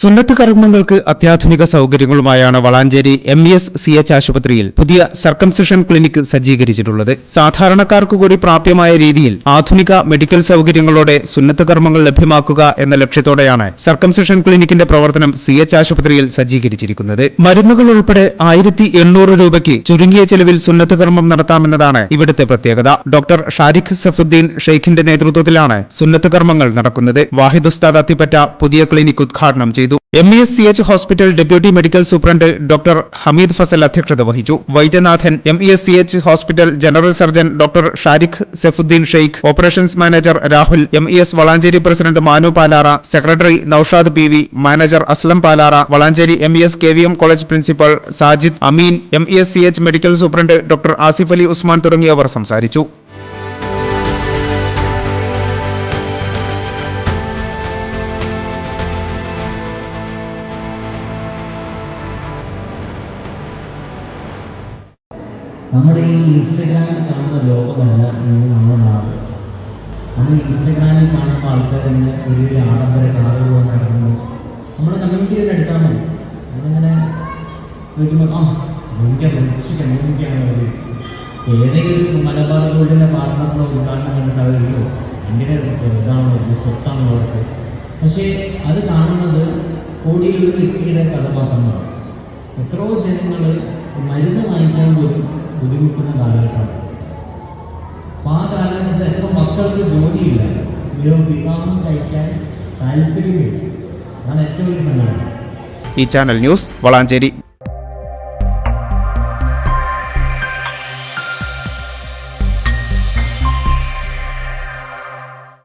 സുന്നത്ത് കർമ്മങ്ങൾക്ക് അത്യാധുനിക സൗകര്യങ്ങളുമായാണ് Valanchery M E S C H ആശുപത്രിയിൽ പുതിയ സർക്കംസിഷൻ ക്ലിനിക് സജ്ജീകരിച്ചിട്ടുള്ളത്. സാധാരണക്കാർക്ക് കൂടി പ്രാപ്യമായ രീതിയിൽ ആധുനിക മെഡിക്കൽ സൗകര്യങ്ങളോടെ സുന്നത്ത് കർമ്മങ്ങൾ ലഭ്യമാക്കുക എന്ന ലക്ഷ്യത്തോടെയാണ് സർക്കംസിഷൻ ക്ലിനിക്കിന്റെ പ്രവർത്തനം സി എച്ച് ആശുപത്രിയിൽ സജ്ജീകരിച്ചിരിക്കുന്നത്. മരുന്നുകൾ ഉൾപ്പെടെ ആയിരത്തി എണ്ണൂറ് രൂപയ്ക്ക് ചുരുങ്ങിയ ചെലവിൽ സുന്നത്ത് കർമ്മം നടത്താമെന്നതാണ് ഇവിടുത്തെ പ്രത്യേകത. ഡോക്ടർ ഷാരിഖ് സഫുദ്ദീൻ ഷെയ്ഖിന്റെ നേതൃത്വത്തിലാണ് സുന്നത്ത് കർമ്മങ്ങൾ നടക്കുന്നത്. വാഹിദ് ഉസ്താദ് അത്തിപ്പറ്റ പുതിയ ക്ലിനിക് ഉദ്ഘാടനം ചെയ്തു. M E S C H hospital deputy medical superintendent doctor Hameed Fazal അധ്യക്ഷത വഹിച്ചു. Vaidyanathan M E S C H hospital general surgeon doctor Sharik Sefuddin Sheikh operations manager Rahul M E S Valanchery president Manu Palara secretary Noushad P V manager Aslam Palara Valanchery M E S K V M college principal Sajid Ameen M E S C H medical superintendent doctor Asif Ali Usman തുടങ്ങിയവർ സംസാരിച്ചു. നമ്മുടെ ഈ ഇൻസ്റ്റഗ്രാമിൽ കാണുന്ന ലോകമല്ല ഇന്ന് നമ്മുടെ നാട്. നമ്മൾ ഇൻസ്റ്റഗ്രാമിൽ കാണുന്ന ആൾക്കാർ ഇങ്ങനെ വലിയ വലിയ ആഡംബര കാറുകൾ നടക്കുന്നു നമ്മുടെ തന്നെ എടുത്താൽ മതി. ചോദിക്കുമ്പോൾ ആ മുൻകാണ് അവർ ഏതെങ്കിലും മലബാർ ഗോൾഡിന്റെ പാർട്ണറിന്റെ ഉദ്ഘാടനം കണ്ടിട്ട് അവരല്ലോ ഭയങ്കര ഇതാണോ സ്വത്താണോ അവർക്ക് പക്ഷേ അത് കാണുന്നത് കോടിയിലൊരു വ്യക്തിയുടെ കഥ എത്രയോ ജനങ്ങൾ മരുന്ന് വാങ്ങിക്കാൻ പോലും ബുദ്ധിമുട്ടുന്ന കാലഘട്ടമാണ്. അപ്പോൾ ആ കാലഘട്ടത്തിൽ എത്ര മക്കൾക്ക് ജോലിയില്ല? ഇവരോ വിവാഹം കഴിക്കാൻ താല്പര്യമില്ല. അതാണ് ഏറ്റവും വലിയ സങ്കടം. ഈ ചാനൽ ന്യൂസ് വളാഞ്ചേരി.